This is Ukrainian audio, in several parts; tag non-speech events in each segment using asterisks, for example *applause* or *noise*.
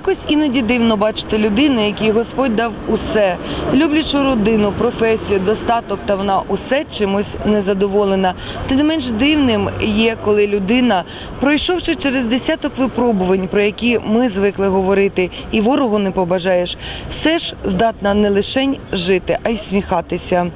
Якось іноді дивно бачити людину, якій Господь дав усе, люблячу родину, професію, достаток, та вона усе чимось незадоволена. Та не менш дивним є, коли людина, пройшовши через десяток випробувань, про які ми звикли говорити, і ворогу не побажаєш, все ж здатна не лише жити, а й всміхатися.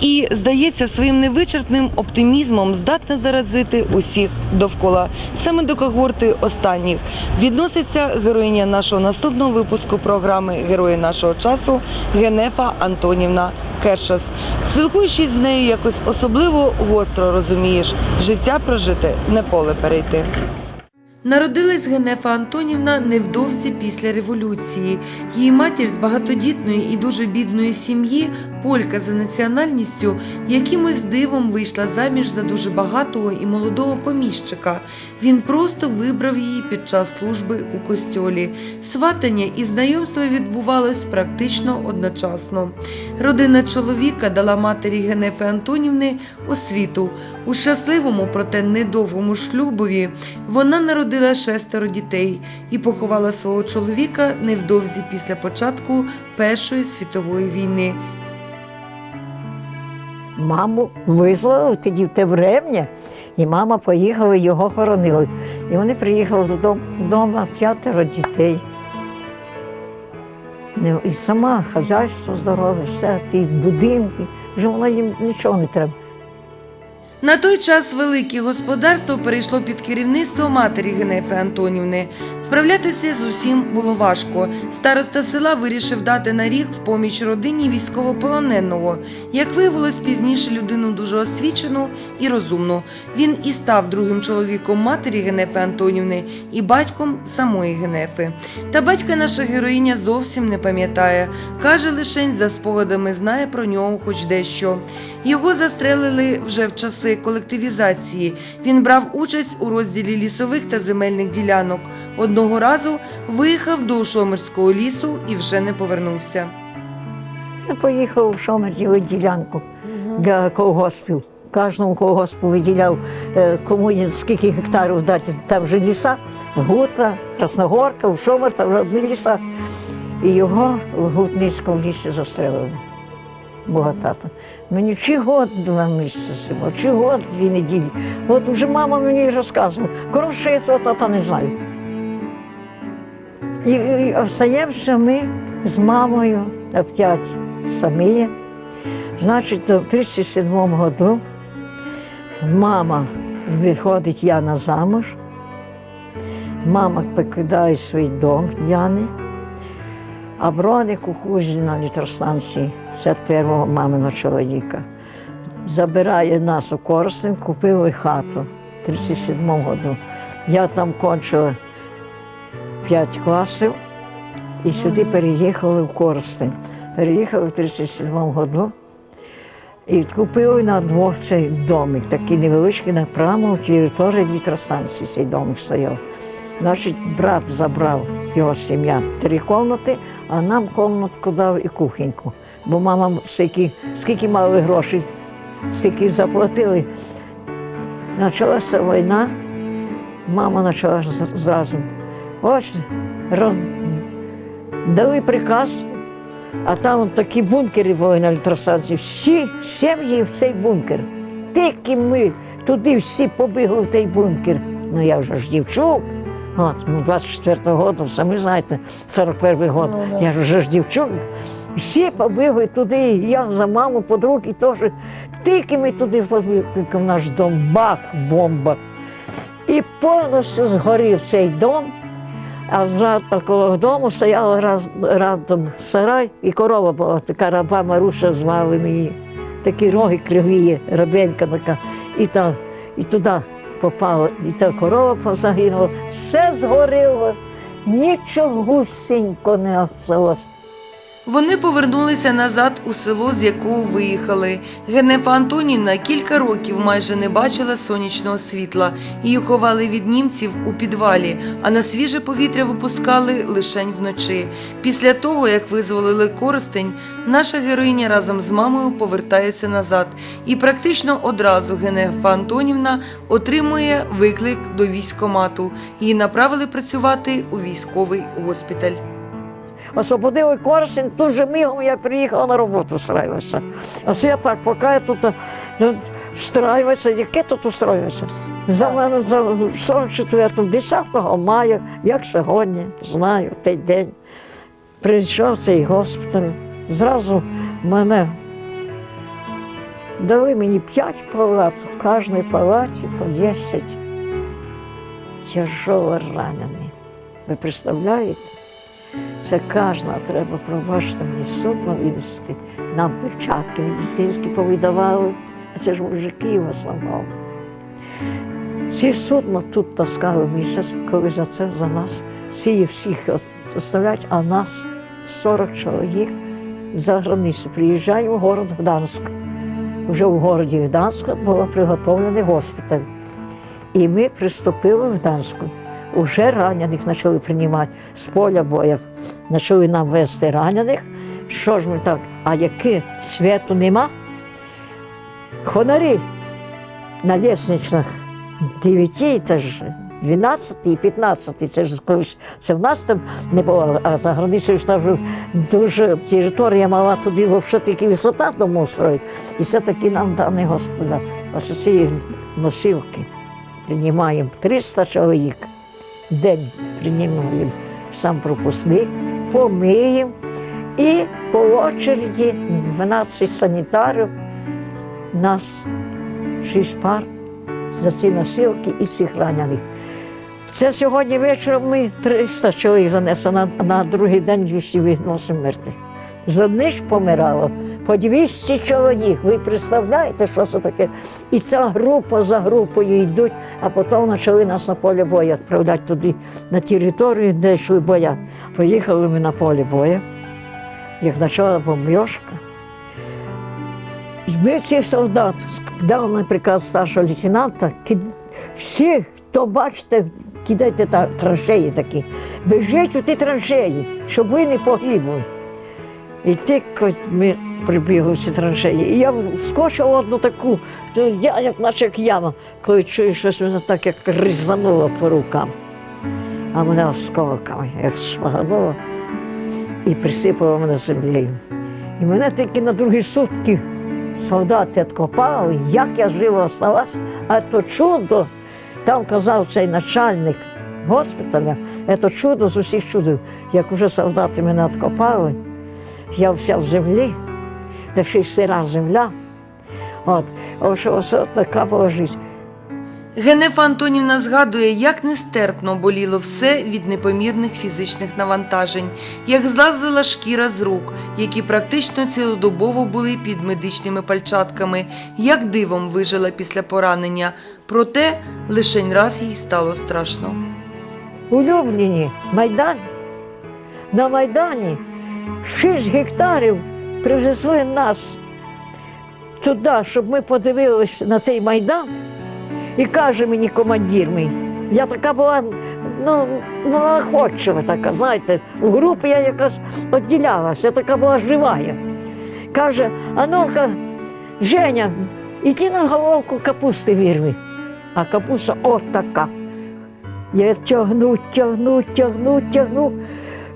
І здається, своїм невичерпним оптимізмом здатна заразити усіх довкола. Саме до когорти останніх відноситься героїня нашого наступного випуску програми Герої нашого часу Генефа Антонівна Кершас. Спілкуючись з нею, якось особливо гостро розумієш, життя прожити не поле перейти. Народилась Генефа Антонівна невдовзі після революції. Її матір з багатодітної і дуже бідної сім'ї, полька за національністю, якимось дивом вийшла заміж за дуже багатого і молодого поміщика. Він просто вибрав її під час служби у костьолі. Сватання і знайомство відбувалось практично одночасно. Родина чоловіка дала матері Генефи Антонівни освіту. У щасливому, проте недовгому шлюбові вона народила шестеро дітей і поховала свого чоловіка невдовзі після початку Першої світової війни. Маму визволили тоді в те врем'я, і мама поїхала, його хоронили. І вони приїхали додому, вдома п'ятеро дітей. І сама хазяйство здорове, все, ті будинки, вже вона їм нічого не треба. На той час велике господарство перейшло під керівництво матері Генефи Антонівни. Справлятися з усім було важко. Староста села вирішив дати на рік в поміч родині військовополоненого. Як виявилось пізніше людину дуже освічену і розумну. Він і став другим чоловіком матері Генефи Антонівни і батьком самої Генефи. Та батька наша героїня зовсім не пам'ятає. Каже, лишень за спогадами знає про нього хоч дещо. Його застрелили вже в часи колективізації. Він брав участь у розділі лісових та земельних ділянок. Одного разу виїхав до Шомерського лісу і вже не повернувся. Я поїхав в Шомер ділити ділянку для колгоспів. Кожному колгоспу виділяв, е, кому скільки гектарів дати. Там вже ліса, Гута, Красногорка, в Шомер, там вже одні ліса. І його в Гутницькому лісі застрелили. Мого тата. Мені чи год два місяці, чи год дві неділі. От вже мама мені розказувала. Коротше, я свого тата не знаю. І, і остаємося ми з мамою опять самі. Значить, до 37-му году мама виходить Яна замуж. Мама покидає свій дом Яни, а Броник у Кузі на електростанції, це першого маминого чоловіка. Забирає нас у Коростень, купили хату в 37-му году. Я там кончила 5 класів і сюди переїхали в Коростень. Переїхали в 37-му году і купили на двох цей домик, такий невеличкий на прямо території електростанції цей домик стояв. Значить, брат забрав його сім'я три кімнати, а нам кімнатку дав і кухоньку. Бо мама скільки, скільки мали грошей, стільки заплатили. Почалася війна, мама почала зразу. Ось роз... дали приказ, а там такі бункери були на електростанції. Всі сім'ї в цей бункер. Тільки ми туди всі побігли в той бункер. Ну я вже ж дівчук. От, ну, 24-го року, самі знаєте, 41-й год. Я ж вже ж дівчук. Всі побігли туди, і я за маму, подруги теж. Тільки ми туди побігли, тільки в наш дом бах, бомба. І повністю згорів цей дом, а зра- а коло дому стояла раз, радом сарай, і корова була, така раба Маруша звали її. Такі роги криві, рабенька така. І, та, і туди попала, і та корова позагинула, все згоріло, нічого гусінько не осталось. Вони повернулися назад у село, з якого виїхали. Генефа Антонівна кілька років майже не бачила сонячного світла. Її ховали від німців у підвалі, а на свіже повітря випускали лишень вночі. Після того, як визволили Коростень, наша героїня разом з мамою повертається назад. І практично одразу Генефа Антонівна отримує виклик до військкомату. Її направили працювати у військовий госпіталь. Освободили Корсень, тут же мігом я приїхала на роботу встраюватися. Ось я так, поки я тут ну, встраюватися, яке тут устроюватися? За мене за 44-му, 10 мая, як сьогодні, знаю, той день. Прийшов цей госпіталь. Зразу мене дали мені 5 палат, в кожній палаті по 10 тяжело ранених. Ви представляєте? Це кожна треба пробачити мені судно винести. Нам перчатки медицинські повидавали. Це ж мужики в основному. Ці судно тут таскали місяць, коли за це за нас всі всіх оставляють, а нас 40 чоловік за границю. Приїжджаємо в город Гданськ. Вже в городі Гданську був приготовлений госпіталь. І ми приступили в Гданську. Уже ранених почали приймати з поля боя. Почали нам вести ранених. Що ж ми так? А яке світу нема? Хонарі на лісничних 9 етаж, 12 і 15, це ж колись це в нас там не було, а за границею ж там вже дуже територія мала туди взагалі тільки висота тому строїть. І все-таки нам даний господа. Ось ці носилки приймаємо 300 чоловік. День приймаємо сам пропускник, помиємо і по очереді 12 санітарів, нас 6 пар за ці носилки і цих ранених. Це сьогодні вечором ми 300 чоловік занесли, на, на другий день 200 виносимо мертвих. За ніч помирало по 200 чоловік. Ви представляєте, що це таке? І ця група за групою йдуть, а потім почали нас на поле бою відправляти туди, на територію, де йшли боя. Поїхали ми на поле бою, як почала бомбьошка. Ми всіх солдат дав на приказ старшого лейтенанта, всі, хто бачите, кидайте та траншеї такі, біжіть у ті траншеї, щоб ви не погибли. І тільки ми прибігли ці траншеї. І я скочила одну таку, я як наче як яма, коли чую, щось мене так як різануло по рукам. А мене осколками, як шмагануло, і присипало мене землею. І мене тільки на другі сутки солдати відкопали, як я жива осталась, а то чудо, там казав цей начальник госпіталя, це чудо з усіх чудів. Як вже солдати мене відкопали, я вся в землі, ще й сира земля. От, ось, ось така була життя. Генефа Антонівна згадує, як нестерпно боліло все від непомірних фізичних навантажень, як злазила шкіра з рук, які практично цілодобово були під медичними пальчатками, як дивом вижила після поранення. Проте лишень раз їй стало страшно. улюблені Майдан. На Майдані 6 гектарів привезли нас туди, щоб ми подивилися на цей Майдан. І каже мені командир мій, я така була ну, находчива така, знаєте, у групі я якось відділялася, я така була живая. Каже, а ну-ка, Женя, іди на головку капусти вірви. А капуста от така. Я тягну, тягну, тягну, тягну.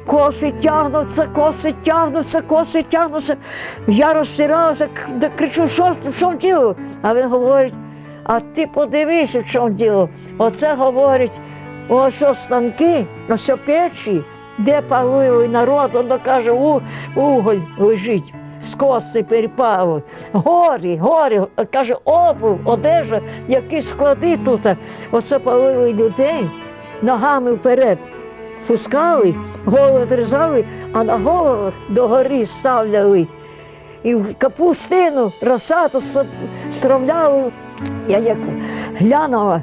Коси тягнуться, коси тягнуться, коси тягнуться. Я розсиралася, кричу, що, в чому діло? А він говорить, а ти подивися, в чому діло. Оце говорить, ось о станки, ось печі, де палили народ, воно каже, у, уголь лежить. З кости перепали. Горі, горі, каже, обув, одежа, які склади тут. Оце палили людей ногами вперед. Пускали, голови дрізали, а на головах догори ставляли. І в капустину, росату стромляли. Я як глянула,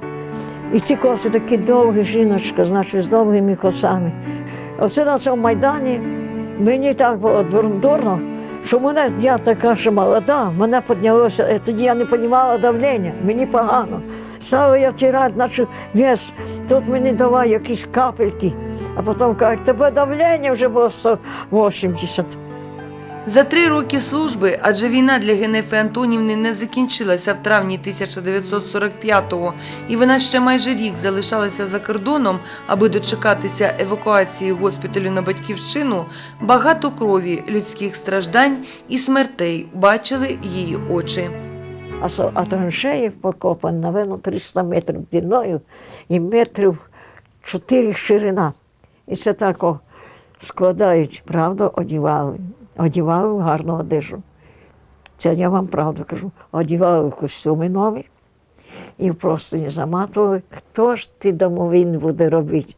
і ці коси такі довгі, жіночка, значить, з довгими косами. Оце на цьому майдані Мені так було дурно, що мене я така ще молода, мене піднялося, е, тоді я не розуміла давлення, мені погано. Стала я втирати, наче вес, тут мені давай якісь капельки, а потім кажуть, тебе давлення вже було 180. За три роки служби, адже війна для Генефи Антонівни не закінчилася в травні 1945-го, і вона ще майже рік залишалася за кордоном, аби дочекатися евакуації госпіталю на батьківщину, багато крові, людських страждань і смертей бачили її очі. А, траншеї покопані, напевно, 300 метрів длиною і метрів 4 ширина. І це так складають, правда, одівали. Одівали гарну одежу. Це я вам правду кажу. Одівали костюми нові і в простині заматували. Хто ж ти домовин буде робити?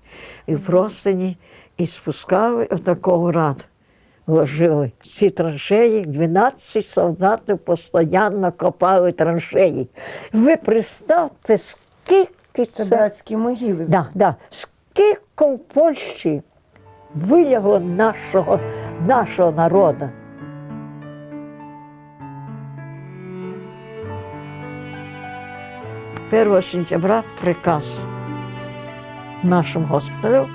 І в простині і спускали отакого рад. Ложили ці траншеї, 12 солдатів постійно копали траншеї. Ви представте, скільки це. братські могили. Да, да. Скільки в Польщі вилягло нашого, нашого народу. Первого сентября приказ нашому госпіталю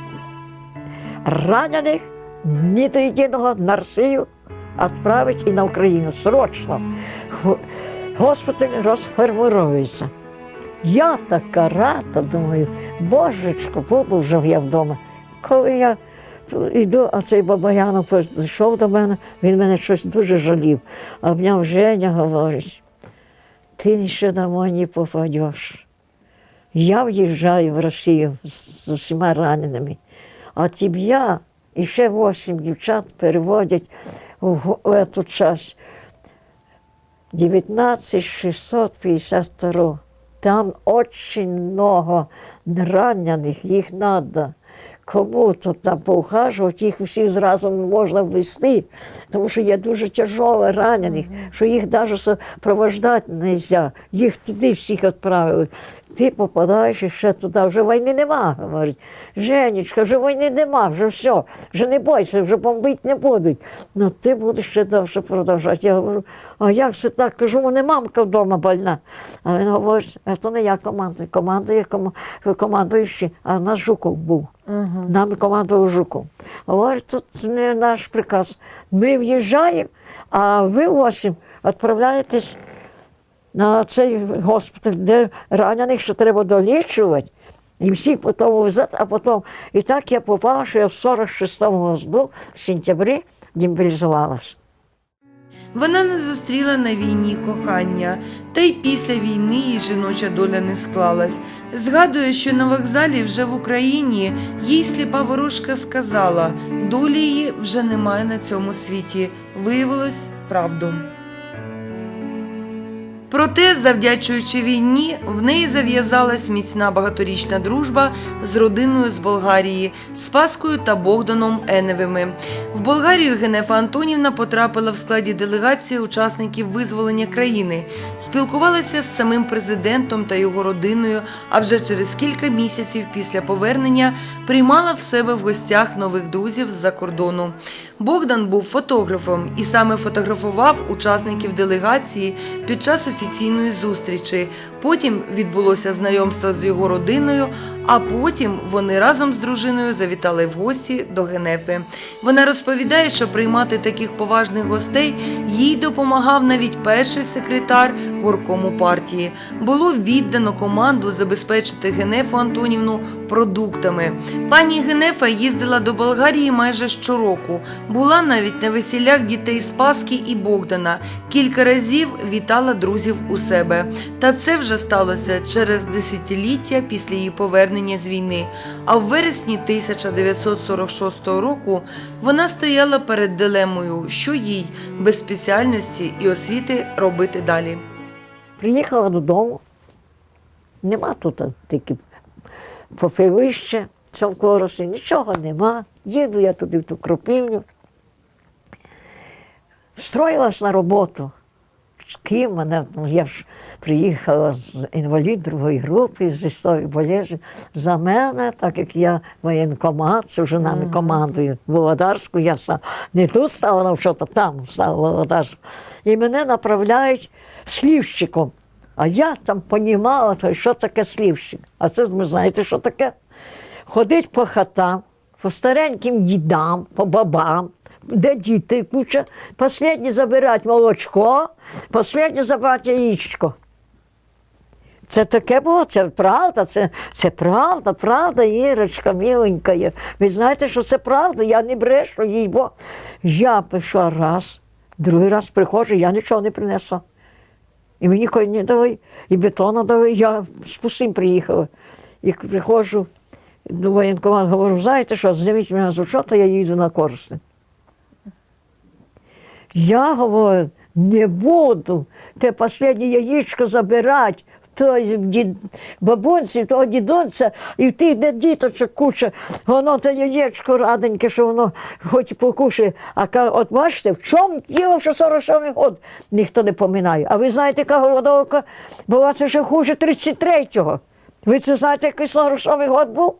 ранених ні до єдиного на Росію відправити і на Україну срочно. Госпіталь розформується. Я така рада, думаю, божечко, буду вже я вдома. Коли я йду, а цей Бабаянов прийшов до мене, він мене щось дуже жалів. А в нього Женя говорить, ти ще домой не попадеш. Я в'їжджаю в Росію з, усіма раненими, а тебе і ще вісім дівчат переводять в, в эту 19652. Там очень много ранених, їх треба кому-то там поухажувати, їх всіх зразу не можна ввести, тому що є дуже тяжело ранених, що їх навіть сопровождати не можна. Їх туди всіх відправили. Ти попадаєш ще туди, вже війни нема, говорить. Женечка, вже війни нема, вже все, вже не бойся, вже бомбити не будуть. Ну ти будеш ще довше продовжувати. Я говорю, а як це так? Кажу, мене мамка вдома больна. А він говорить, це не я командую, командує командуючий, а в нас Жуков був. Нам командував Жуков. Говорить, тут не наш приказ. Ми в'їжджаємо, а ви осім відправляєтесь на цей госпіталь, де ранених ще треба долічувати. І всіх потім взяти, а потім. І так я попала, що я в 46-му году, в сентябрі, демобілізувалася. Вона не зустріла на війні кохання, та й після війни її жіноча доля не склалась. Згадує, що на вокзалі вже в Україні їй сліпа ворожка сказала, долі її вже немає на цьому світі. Виявилось правду. Проте, завдячуючи війні, в неї зав'язалась міцна багаторічна дружба з родиною з Болгарії, Спаскою та Богданом Еневими. В Болгарію Генефа Антонівна потрапила в складі делегації учасників визволення країни, спілкувалася з самим президентом та його родиною, а вже через кілька місяців після повернення приймала в себе в гостях нових друзів з-за кордону. Богдан був фотографом і саме фотографував учасників делегації під час офіційної зустрічі. Потім відбулося знайомство з його родиною, а потім вони разом з дружиною завітали в гості до Генефи. Вона розповідає, що приймати таких поважних гостей їй допомагав навіть перший секретар горкому партії. Було віддано команду забезпечити Генефу Антонівну продуктами. Пані Генефа їздила до Болгарії майже щороку. Була навіть на весіллях дітей Спаски і Богдана. Кілька разів вітала друзів у себе. Та це вже сталося через десятиліття після її повернення з війни. А в вересні 1946 року вона стояла перед дилемою, що їй без спеціальності і освіти робити далі. Приїхала додому, нема тут тільки попелище, цілкороси, нічого нема. Їду я туди в ту кропивню. Встроїлась на роботу. Батьки мене, ну, я ж приїхала з інвалід другої групи з історії болезні. За мене, так як я воєнкомат, це вже нами командую Володарську, я сам не тут стала навчати, там стала Володарську. І мене направляють слівщиком. А я там понімала, то що таке слівщик. А це ви знаєте, що таке? Ходить по хатам, по стареньким дідам, по бабам, де діти куча, останні забирать молочко, останні забирать яєчко. Це таке було, це правда, це, це правда, правда, Ірочка, миленька. є. Ви знаєте, що це правда, я не брешу їй, бо я пішла раз, другий раз приходжу, я нічого не принесла. І мені кої не дали, і бетону дали, я з пустим приїхала. І приходжу до воєнкомату, говорю, знаєте що, зніміть мене з учета, я їду на Коростень. Я говорю, не буду те останнє яєчко забирати той дід, бабунці, того дідонця, і в тих де діточок куча, воно те яєчко раденьке, що воно хоч покушає. А от бачите, в чому діло, що 47 год ніхто не поминає. А ви знаєте, яка голодовка була це ще хуже 33-го. Ви це знаєте, який 47 год був?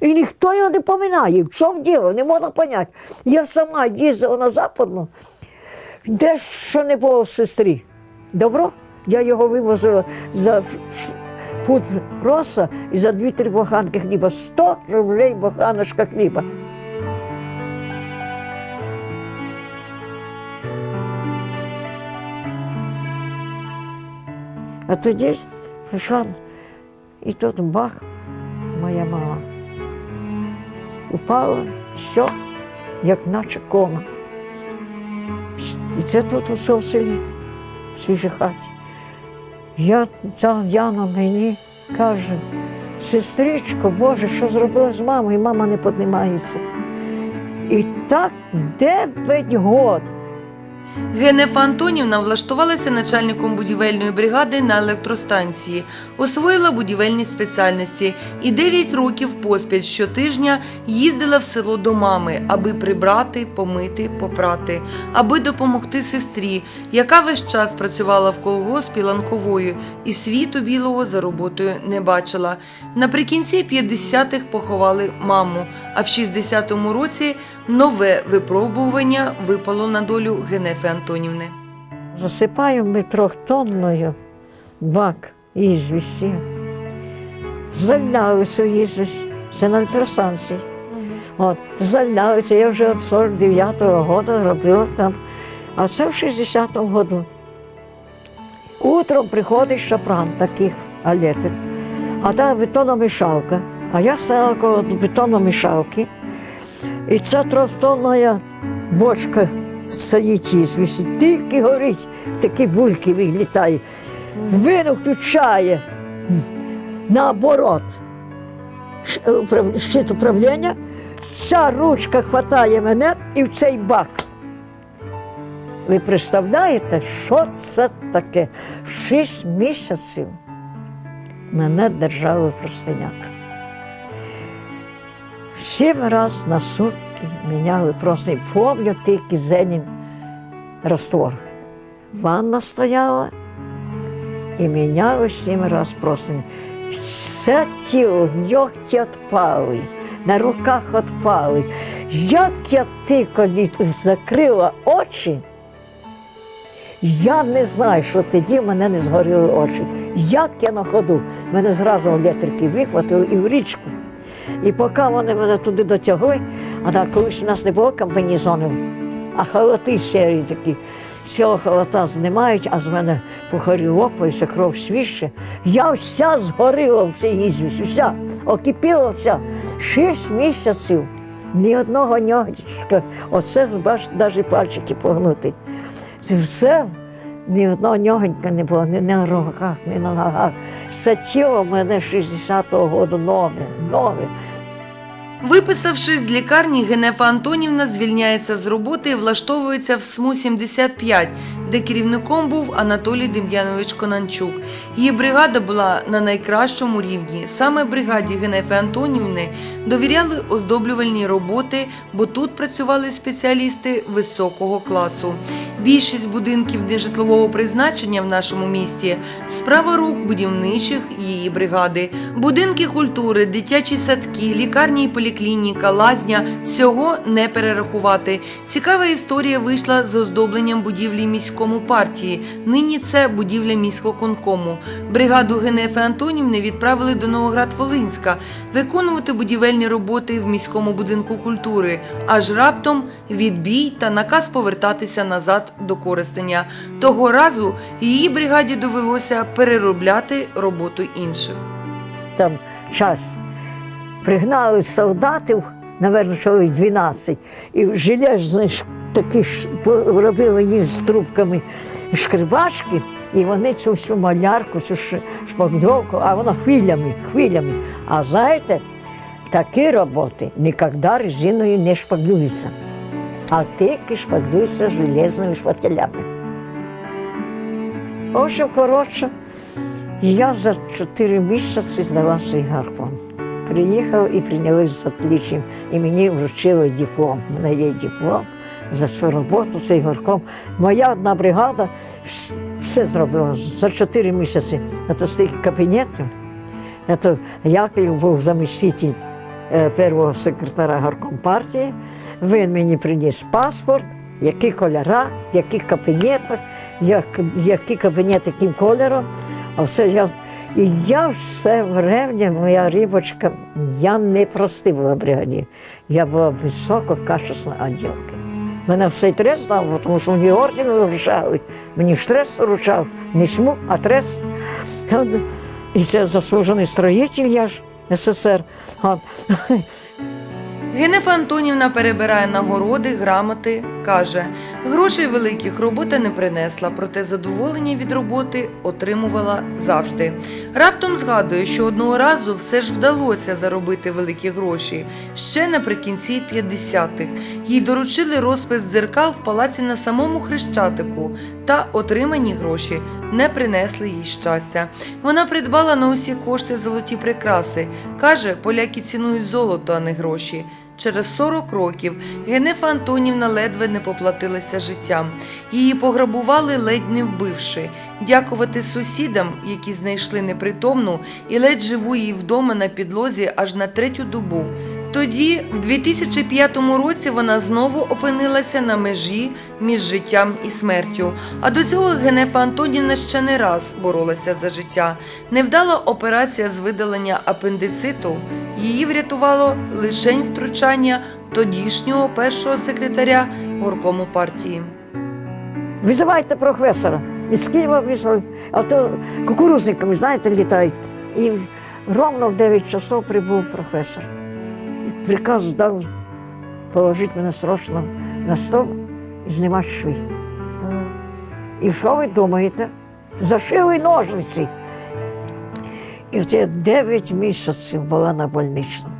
І ніхто його не поминає. В чому діло? Не можна поняти. Я сама їздила на западну, де що не було в сестрі. Добро? Я його вивозила за фут роса і за дві-три буханки хліба. 100 рублей буханочка хліба. А тоді прийшла, і тут бах, моя мама. Упала, все, як наче кома. І це тут у цьому селі, в свіжій хаті. Я, ця Яна мені каже, сестричко, Боже, що зробила з мамою? І мама не піднімається. І так 9 год. Генефа Антонівна влаштувалася начальником будівельної бригади на електростанції, освоїла будівельні спеціальності і 9 років поспіль щотижня їздила в село до мами, аби прибрати, помити, попрати, аби допомогти сестрі, яка весь час працювала в колгоспі ланковою і світу білого за роботою не бачила. Наприкінці 50-х поховали маму, а в 60-му році нове випробування випало на долю Генефи Антонівни. Засипаємо ми трьохтонною бак ізвісті. Залялися в ізвість. Це на електростанції. От, залялися. Я вже від 49-го року робила там. А це в 60-му году. Утром приходить шапран таких алетик, а там бетономішалка. А я стояла коло бетономішалки, і ця трьохтонна бочка стоїть ізвісті, тільки горить, такі бульки вилітає. Він включає наоборот ш- управ- щит управління, ця ручка хватає мене і в цей бак. Ви представляєте, що це таке? Шість місяців мене держали в простинях. Сім разів на сутки міняли просто. Помню тільки зенін раствор. Ванна стояла і міняли сім разів просто. Все тіло, ногті відпали, на руках відпали. Як я тільки закрила очі, я не знаю, що тоді мене не згоріли очі. Як я на ходу, мене зразу електрики вихватили і в річку. І поки вони мене туди дотягли, а так, колись у нас не було комбінезонів, а халати сірі такі. З цього халата знімають, а з мене пухарі лопаються, кров свіще. Я вся згоріла в цій ізвісті, вся, окипіла вся. Шість місяців, ні одного ньогтичка. Оце, бачите, навіть пальчики погнути. Все, ні одного ньогонька не було, ні на руках, ні на ногах. Все тіло в мене 60-го року нове, нове. Виписавшись з лікарні, Генефа Антонівна звільняється з роботи і влаштовується в СМУ-75, де керівником був Анатолій Дем'янович Конанчук. Її бригада була на найкращому рівні. Саме бригаді Генефи Антонівни довіряли оздоблювальні роботи, бо тут працювали спеціалісти високого класу. Більшість будинків нежитлового призначення в нашому місті справа рук будівничих її бригади. Будинки культури, дитячі садки, лікарні і поліклініка, лазня всього не перерахувати. Цікава історія вийшла з оздобленням будівлі міському партії. Нині це будівля міськвиконкому. Бригаду Генефи Антонівни відправили до Новоград-Волинська виконувати будівельні роботи в міському будинку культури. Аж раптом відбій та наказ повертатися назад до користення. Того разу її бригаді довелося переробляти роботу інших. Там час. Пригнали солдатів, напевно, чоловік 12, і железні такі ж робили їм з трубками шкрибачки, і вони цю всю малярку, цю ш- шпакльовку, а вона хвилями, хвилями. А знаєте, такі роботи ніколи резиною не шпаклюються, а тільки шпаклюються железними шпателями. Общем, коротше, я за чотири місяці здала цей гарком. Приїхав і прийняли з отличним. І мені вручили диплом. У мене є диплом за свою роботу цей горком. Моя одна бригада все зробила за чотири місяці. Це стільки кабінетів. Це Яковлев був заміститель е, першого секретаря горком партії. Він мені приніс паспорт, які кольора, в яких кабінетах, як, які кабінети яким кольором. А все я, і я все время, моя рибочка, я не прости була в бригаді. Я була висококачественна оділка. Мене все трес дав, тому що мені орден вручали, мені ж трес вручав, не сму, а трес. І це заслужений строїтель, я ж necessaire. *laughs* Генефа Антонівна перебирає нагороди, грамоти, каже, грошей великих робота не принесла, проте задоволення від роботи отримувала завжди. Раптом згадує, що одного разу все ж вдалося заробити великі гроші. Ще наприкінці 50-х. Їй доручили розпис дзеркал в палаці на самому Хрещатику, та отримані гроші не принесли їй щастя. Вона придбала на усі кошти золоті прикраси. Каже, поляки цінують золото, а не гроші. Через 40 років Генефа Антонівна ледве не поплатилася життям. Її пограбували ледь не вбивши. Дякувати сусідам, які знайшли непритомну і ледь живу її вдома на підлозі аж на третю добу. Тоді, в 2005 році, вона знову опинилася на межі між життям і смертю. А до цього Генефа Антонівна ще не раз боролася за життя. Невдала операція з видалення апендициту. Її врятувало лишень втручання тодішнього першого секретаря горкому партії. Визивайте професора. Із Києва визвали, а то кукурузниками, знаєте, літають. І ровно в 9 часов прибув професор. Приказ дав положити мене срочно на стол і знімати шви. І що ви думаєте? Зашили ножниці. І в ці 9 місяців була на больничному.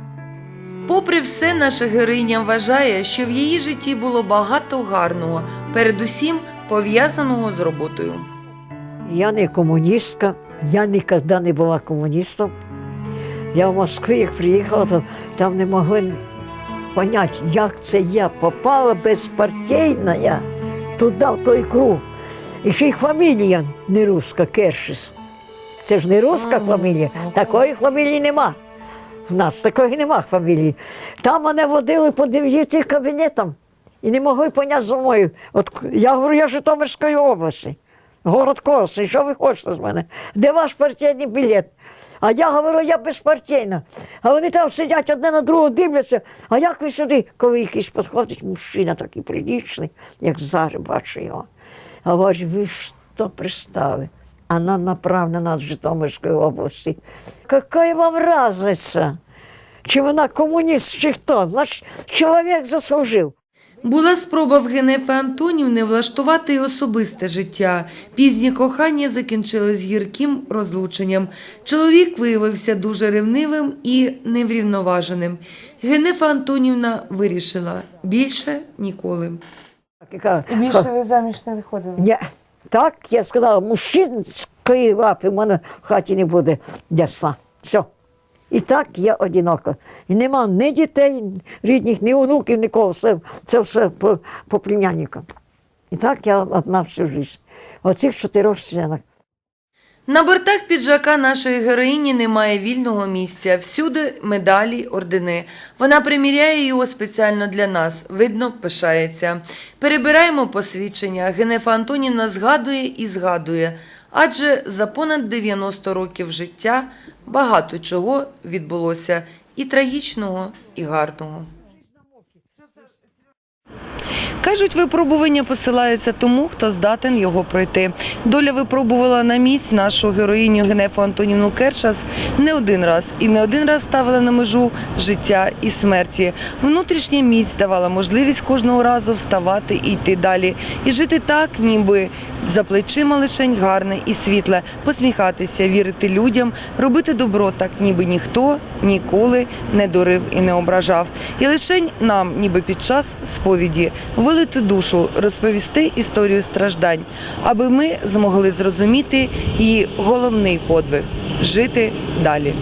Попри все, наша героїня вважає, що в її житті було багато гарного, передусім пов'язаного з роботою. Я не комуністка, я ніколи не була комуністом. Я в Москві, як приїхала, то там не могли поняти, як це я попала безпартійна я туди, в той круг. І ще й фамілія не руська, Кершис. Це ж не руська фамілія, такої фамілії нема. В нас такої нема фамілії. Там мене водили по дев'яти кабінетам і не могли поняти зі мною. От я говорю, я Житомирської області. Город Корсунь, що ви хочете з мене? Де ваш партійний білет? А я говорю, я безпартійна. А вони там сидять одне на другого дивляться. А як ви сюди, коли якийсь підходить мужчина такий прилічний, як зараз бачу його. Говорить, ви що пристали? Она направлена з Житомирської області. Какая вам разниця? Чи вона комуніст, чи хто? Значить, чоловік заслужив. Була спроба в Генефи Антонівни влаштувати й особисте життя. Пізнє кохання закінчилось гірким розлученням. Чоловік виявився дуже ревнивим і неврівноваженим. Генефа Антонівна вирішила більше ніколи. І більше ви заміж не виходили? Ні, Так, я сказала, мужчинської лапи в мене в хаті не буде дясна. Все. І так я одинока. І нема ні дітей, рідних, ні онуків, нікого. Все, це все по, по племянникам. І так я одна всю життя. Оцих чотирьох стінах. На бортах піджака нашої героїні немає вільного місця. Всюди медалі, ордени. Вона приміряє його спеціально для нас. Видно, пишається. Перебираємо посвідчення. Генефа Антонівна згадує і згадує. Адже за понад 90 років життя багато чого відбулося і трагічного, і гарного. Кажуть, випробування посилається тому, хто здатен його пройти. Доля випробувала на місць нашу героїню Генефу Антонівну Кершас не один раз і не один раз ставила на межу життя і смерті. Внутрішня міць давала можливість кожного разу вставати і йти далі, і жити так, ніби за плечима лишень гарне і світле, посміхатися, вірити людям, робити добро так, ніби ніхто ніколи не дурив і не ображав. І лишень нам, ніби під час сповіді, вилити душу, розповісти історію страждань, аби ми змогли зрозуміти її головний подвиг жити далі.